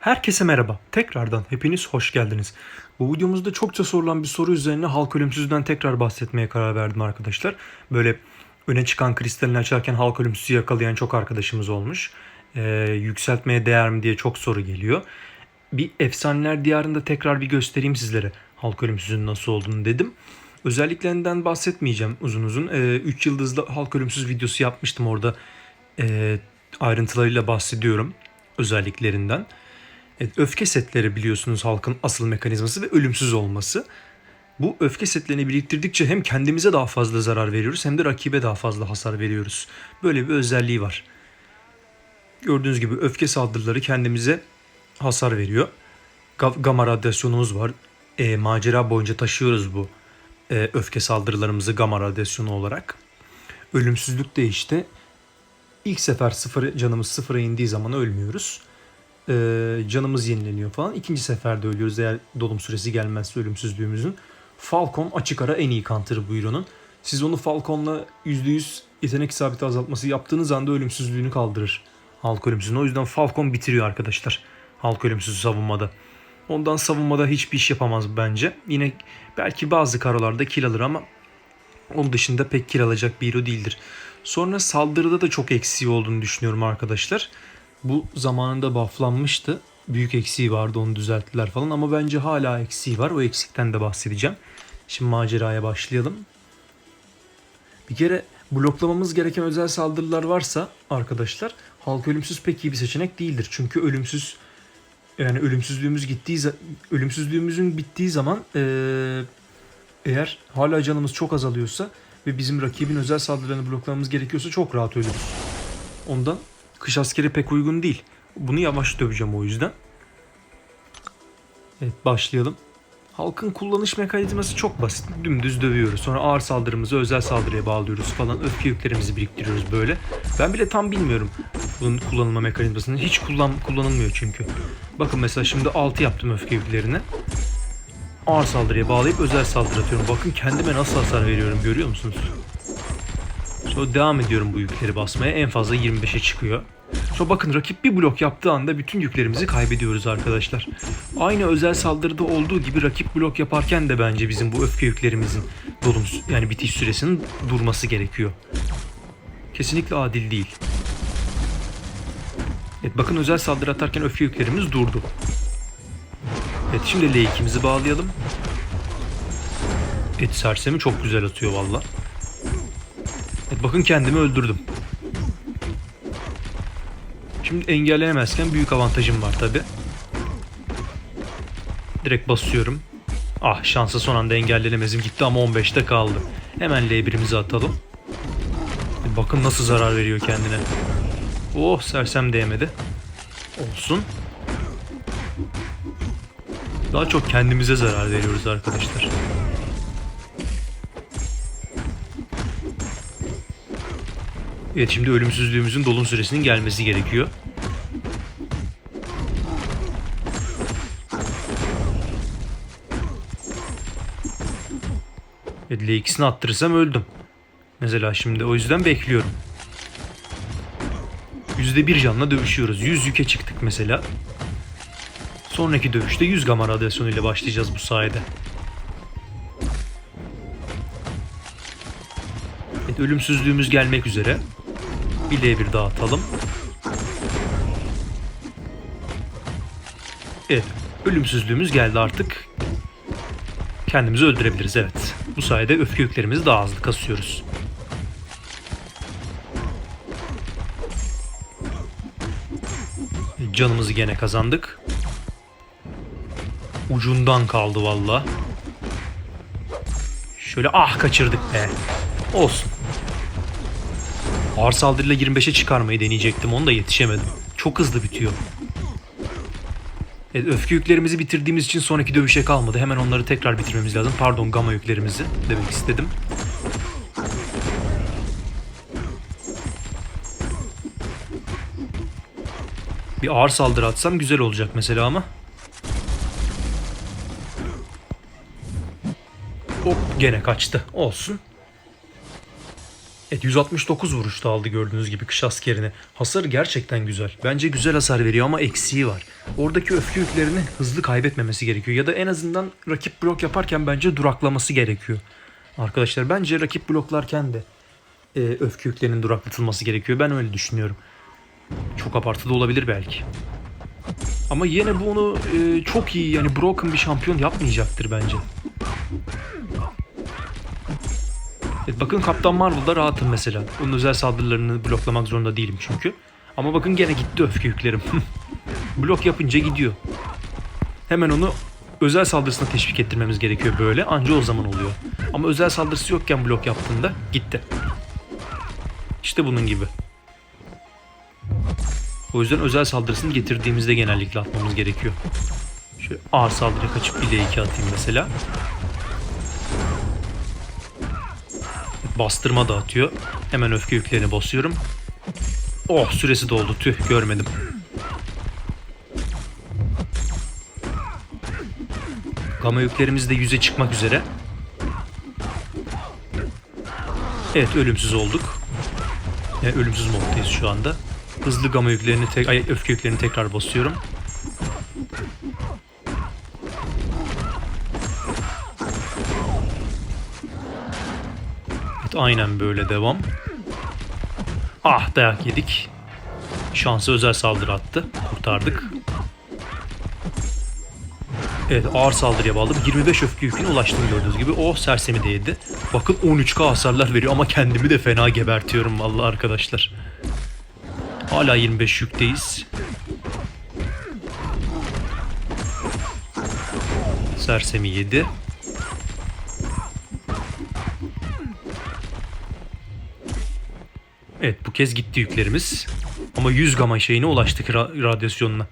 Herkese merhaba. Tekrardan hepiniz hoş geldiniz. Bu videomuzda çokça sorulan bir soru üzerine halk ölümsüzden tekrar bahsetmeye karar verdim arkadaşlar. Böyle öne çıkan kristalini açarken halk ölümsüzü yakalayan çok arkadaşımız olmuş. Ee, yükseltmeye değer mi diye çok soru geliyor. Bir efsaneler diyarında tekrar bir göstereyim sizlere halk ölümsüzün nasıl olduğunu dedim. Özelliklerinden bahsetmeyeceğim uzun uzun. 3 yıldızlı halk ölümsüz videosu yapmıştım orada. Ee, ayrıntılarıyla bahsediyorum özelliklerinden. Evet, öfke setleri biliyorsunuz halkın asıl mekanizması ve ölümsüz olması. Bu öfke setlerini biriktirdikçe hem kendimize daha fazla zarar veriyoruz hem de rakibe daha fazla hasar veriyoruz. Böyle bir özelliği var. Gördüğünüz gibi öfke saldırıları kendimize hasar veriyor. Ga- Gamma radyasyonumuz var. E, macera boyunca taşıyoruz bu e, öfke saldırılarımızı gamma radyasyonu olarak. Ölümsüzlük de işte ilk sefer sıfır, canımız sıfıra indiği zaman ölmüyoruz. Ee, canımız yenileniyor falan. İkinci seferde ölüyoruz eğer dolum süresi gelmezse ölümsüzlüğümüzün. Falcon açık ara en iyi counter buyurunun. Siz onu Falcon'la %100 yetenek isabeti azaltması yaptığınız anda ölümsüzlüğünü kaldırır. Halk ölümsüzlüğünü. O yüzden Falcon bitiriyor arkadaşlar. Halk ölümsüzü savunmada. Ondan savunmada hiçbir iş yapamaz bence. Yine belki bazı karolarda kill alır ama onun dışında pek kill alacak bir hero değildir. Sonra saldırıda da çok eksiği olduğunu düşünüyorum arkadaşlar. Bu zamanında bufflanmıştı. Büyük eksiği vardı onu düzelttiler falan ama bence hala eksiği var. O eksikten de bahsedeceğim. Şimdi maceraya başlayalım. Bir kere bloklamamız gereken özel saldırılar varsa arkadaşlar halk ölümsüz pek iyi bir seçenek değildir. Çünkü ölümsüz yani ölümsüzlüğümüz gittiği ölümsüzlüğümüzün bittiği zaman eğer hala canımız çok azalıyorsa ve bizim rakibin özel saldırılarını bloklamamız gerekiyorsa çok rahat ölürüz. Ondan kış askeri pek uygun değil. Bunu yavaş döveceğim o yüzden. Evet başlayalım. Halkın kullanış mekanizması çok basit. Dümdüz dövüyoruz. Sonra ağır saldırımızı özel saldırıya bağlıyoruz falan. Öfke yüklerimizi biriktiriyoruz böyle. Ben bile tam bilmiyorum bunun kullanılma mekanizmasını. Hiç kullan kullanılmıyor çünkü. Bakın mesela şimdi 6 yaptım öfke yüklerini. Ağır saldırıya bağlayıp özel saldırı atıyorum. Bakın kendime nasıl hasar veriyorum görüyor musunuz? Sonra devam ediyorum bu yükleri basmaya. En fazla 25'e çıkıyor. Sonra bakın rakip bir blok yaptığı anda bütün yüklerimizi kaybediyoruz arkadaşlar. Aynı özel saldırıda olduğu gibi rakip blok yaparken de bence bizim bu öfke yüklerimizin dolum yani bitiş süresinin durması gerekiyor. Kesinlikle adil değil. Evet bakın özel saldırı atarken öfke yüklerimiz durdu. Evet şimdi L2'mizi bağlayalım. Evet sersemi çok güzel atıyor valla. Bakın kendimi öldürdüm. Şimdi engelleyemezken büyük avantajım var tabi. Direkt basıyorum. Ah şansa son anda engellenemezim gitti ama 15'te kaldı. Hemen L1'imizi atalım. Bakın nasıl zarar veriyor kendine. Oh sersem değmedi. Olsun. Daha çok kendimize zarar veriyoruz arkadaşlar. Evet şimdi ölümsüzlüğümüzün dolum süresinin gelmesi gerekiyor. Evet L2'sini attırırsam öldüm. Mesela şimdi o yüzden bekliyorum. %1 canla dövüşüyoruz. 100 yüke çıktık mesela. Sonraki dövüşte 100 gamma radyasyonu ile başlayacağız bu sayede. Evet, ölümsüzlüğümüz gelmek üzere. Bir L1 daha atalım. Evet, ölümsüzlüğümüz geldi artık. Kendimizi öldürebiliriz evet. Bu sayede öfke yüklerimizi daha hızlı kasıyoruz. Canımızı gene kazandık. Ucundan kaldı valla. Şöyle ah kaçırdık be. Olsun. Ağır saldırıyla 25'e çıkarmayı deneyecektim. Onu da yetişemedim. Çok hızlı bitiyor. Evet, öfke yüklerimizi bitirdiğimiz için sonraki dövüşe kalmadı. Hemen onları tekrar bitirmemiz lazım. Pardon gamma yüklerimizi demek istedim. Bir ağır saldırı atsam güzel olacak mesela ama. Hop gene kaçtı. Olsun. Evet 169 vuruşta aldı gördüğünüz gibi kış askerini. Hasarı gerçekten güzel. Bence güzel hasar veriyor ama eksiği var. Oradaki öfke yüklerini hızlı kaybetmemesi gerekiyor. Ya da en azından rakip blok yaparken bence duraklaması gerekiyor. Arkadaşlar bence rakip bloklarken de e, öfke yüklerinin duraklatılması gerekiyor. Ben öyle düşünüyorum. Çok abartılı olabilir belki. Ama yine bunu e, çok iyi yani broken bir şampiyon yapmayacaktır bence. Bakın Kaptan Marvel'da rahatım mesela. Onun özel saldırılarını bloklamak zorunda değilim çünkü. Ama bakın gene gitti öfke yüklerim. Blok yapınca gidiyor. Hemen onu özel saldırısına teşvik ettirmemiz gerekiyor böyle. Anca o zaman oluyor. Ama özel saldırısı yokken blok yaptığında gitti. İşte bunun gibi. O yüzden özel saldırısını getirdiğimizde genellikle atmamız gerekiyor. Şöyle ağır saldırıya kaçıp bir L2 atayım mesela. Bastırma da atıyor. Hemen öfke yüklerini basıyorum. Oh süresi doldu tüh görmedim. Gama yüklerimiz de yüze çıkmak üzere. Evet ölümsüz olduk. Yani ölümsüz moddayız şu anda. Hızlı gama yüklerini, tek, ay, öfke yüklerini tekrar basıyorum. Aynen böyle devam. Ah dayak yedik. Şansı özel saldırı attı. Kurtardık. Evet ağır saldırıya bağlı. 25 öfke yüküne ulaştım gördüğünüz gibi. O sersemi değdi. Bakın 13k hasarlar veriyor ama kendimi de fena gebertiyorum vallahi arkadaşlar. Hala 25 yükteyiz. Sersemi 7. Evet bu kez gitti yüklerimiz. Ama 100 gama şeyine ulaştık ra- radyasyonuna.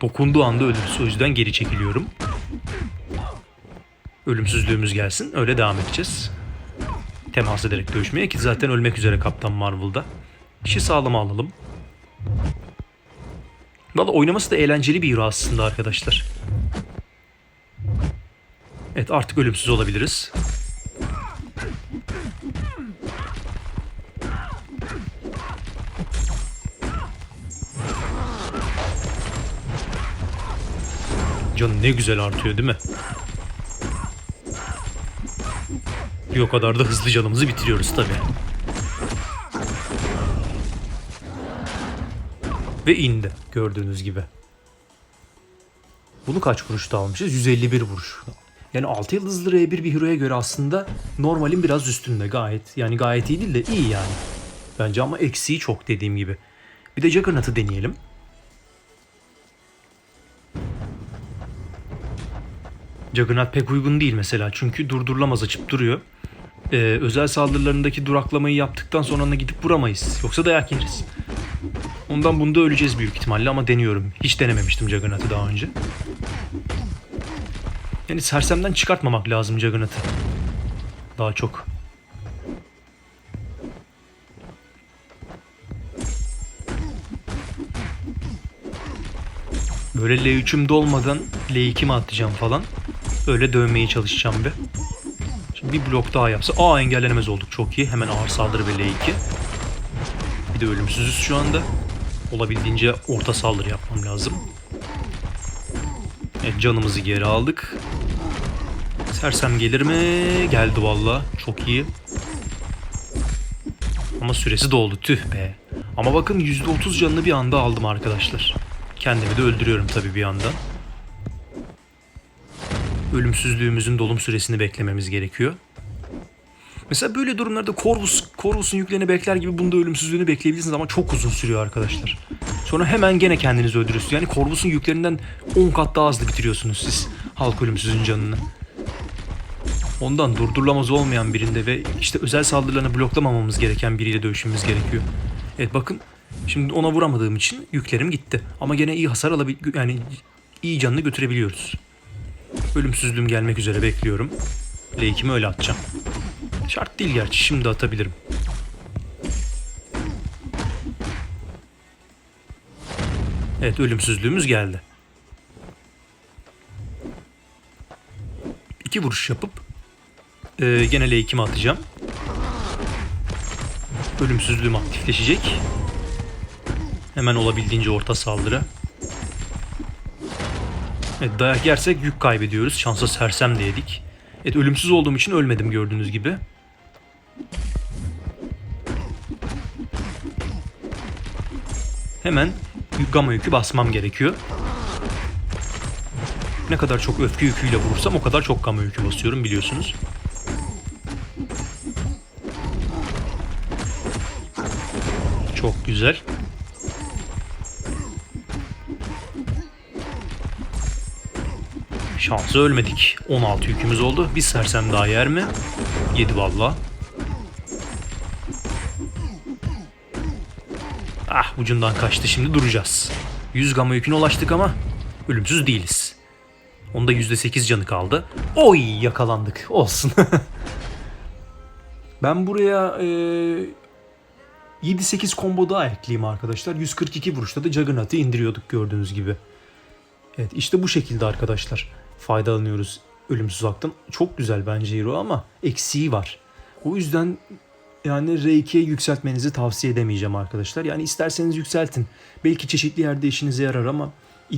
Dokunduğu anda ölürüz. O yüzden geri çekiliyorum. Ölümsüzlüğümüz gelsin. Öyle devam edeceğiz. Temas ederek dövüşmeye ki zaten ölmek üzere Kaptan Marvel'da. İşi sağlama alalım. Valla oynaması da eğlenceli bir hero aslında arkadaşlar. Evet artık ölümsüz olabiliriz. Canı ne güzel artıyor değil mi? Bir o kadar da hızlı canımızı bitiriyoruz tabii. Ve indi gördüğünüz gibi. Bunu kaç vuruşta almışız? 151 vuruş. Yani 6 yıldızlı R1 bir hero'ya göre aslında normalin biraz üstünde gayet. Yani gayet iyi değil de iyi yani. Bence ama eksiği çok dediğim gibi. Bir de Juggernaut'ı deneyelim. Juggernaut pek uygun değil mesela çünkü durdurulamaz açıp duruyor. Ee, özel saldırılarındaki duraklamayı yaptıktan sonra ona gidip vuramayız. Yoksa dayak yeriz. Ondan bunda öleceğiz büyük ihtimalle ama deniyorum. Hiç denememiştim Juggernaut'ı daha önce. Yani sersemden çıkartmamak lazım Juggernaut'ı. Daha çok. Böyle L3'üm dolmadan L2 mi atacağım falan. Öyle dövmeye çalışacağım bir. Şimdi bir blok daha yapsa. Aa engellenemez olduk çok iyi. Hemen ağır saldırı ve L2. Bir de ölümsüzüz şu anda. Olabildiğince orta saldırı yapmam lazım. Evet canımızı geri aldık. Sersem gelir mi? Geldi valla. Çok iyi. Ama süresi doldu tüh be. Ama bakın %30 canını bir anda aldım arkadaşlar. Kendimi de öldürüyorum tabii bir yandan. Ölümsüzlüğümüzün dolum süresini beklememiz gerekiyor. Mesela böyle durumlarda Corvus, Corvus'un yüklerini bekler gibi bunda ölümsüzlüğünü bekleyebilirsiniz ama çok uzun sürüyor arkadaşlar. Sonra hemen gene kendinizi öldürüyorsunuz. Yani Corvus'un yüklerinden 10 kat daha hızlı bitiriyorsunuz siz halk ölümsüzün canını. Ondan durdurulamaz olmayan birinde ve işte özel saldırılarını bloklamamamız gereken biriyle dövüşmemiz gerekiyor. Evet bakın şimdi ona vuramadığım için yüklerim gitti. Ama gene iyi hasar alabil yani iyi canını götürebiliyoruz. Ölümsüzlüğüm gelmek üzere bekliyorum. L2'mi öyle atacağım. Şart değil gerçi şimdi atabilirim. Evet ölümsüzlüğümüz geldi. İki vuruş yapıp e, gene L2'mi atacağım. Ölümsüzlüğüm aktifleşecek. Hemen olabildiğince orta saldırı. Evet dayak yersek yük kaybediyoruz. Şansa sersem dedik. Evet ölümsüz olduğum için ölmedim gördüğünüz gibi. Hemen gamma yükü basmam gerekiyor. Ne kadar çok öfke yüküyle vurursam o kadar çok gamma yükü basıyorum biliyorsunuz. Çok güzel. Şansı ölmedik. 16 yükümüz oldu. Bir sersem daha yer mi? Yedi valla. Ah ucundan kaçtı şimdi duracağız. 100 gamma yüküne ulaştık ama ölümsüz değiliz. Onda %8 canı kaldı. Oy yakalandık. Olsun. ben buraya e, 7-8 combo daha ekleyeyim arkadaşlar. 142 vuruşta da Juggernaut'ı indiriyorduk gördüğünüz gibi. Evet işte bu şekilde arkadaşlar faydalanıyoruz ölümsüz haktan. Çok güzel bence hero ama eksiği var. O yüzden yani R2'ye yükseltmenizi tavsiye edemeyeceğim arkadaşlar. Yani isterseniz yükseltin. Belki çeşitli yerde işinize yarar ama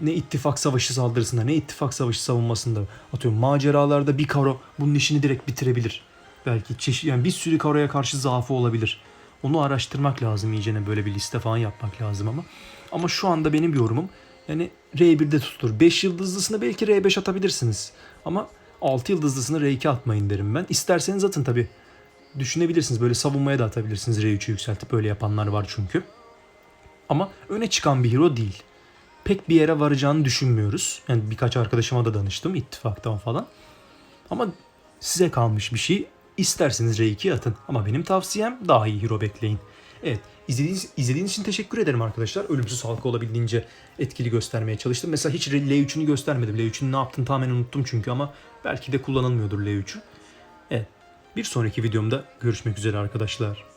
ne ittifak savaşı saldırısında ne ittifak savaşı savunmasında atıyorum maceralarda bir karo bunun işini direkt bitirebilir. Belki çeşit yani bir sürü karoya karşı zaafı olabilir. Onu araştırmak lazım iyicene böyle bir liste falan yapmak lazım ama. Ama şu anda benim yorumum yani R1'de tutulur. 5 yıldızlısını belki R5 atabilirsiniz. Ama 6 yıldızlısını R2 atmayın derim ben. İsterseniz atın tabi. Düşünebilirsiniz böyle savunmaya da atabilirsiniz R3'ü yükseltip öyle yapanlar var çünkü. Ama öne çıkan bir hero değil. Pek bir yere varacağını düşünmüyoruz. Yani birkaç arkadaşıma da danıştım ittifaktan falan. Ama size kalmış bir şey. İsterseniz R2'ye atın. Ama benim tavsiyem daha iyi hero bekleyin. Evet izlediğiniz, izlediğiniz için teşekkür ederim arkadaşlar. Ölümsüz halka olabildiğince etkili göstermeye çalıştım. Mesela hiç L3'ünü göstermedim. L3'ün ne yaptığını tamamen unuttum çünkü ama belki de kullanılmıyordur L3'ü. Evet bir sonraki videomda görüşmek üzere arkadaşlar.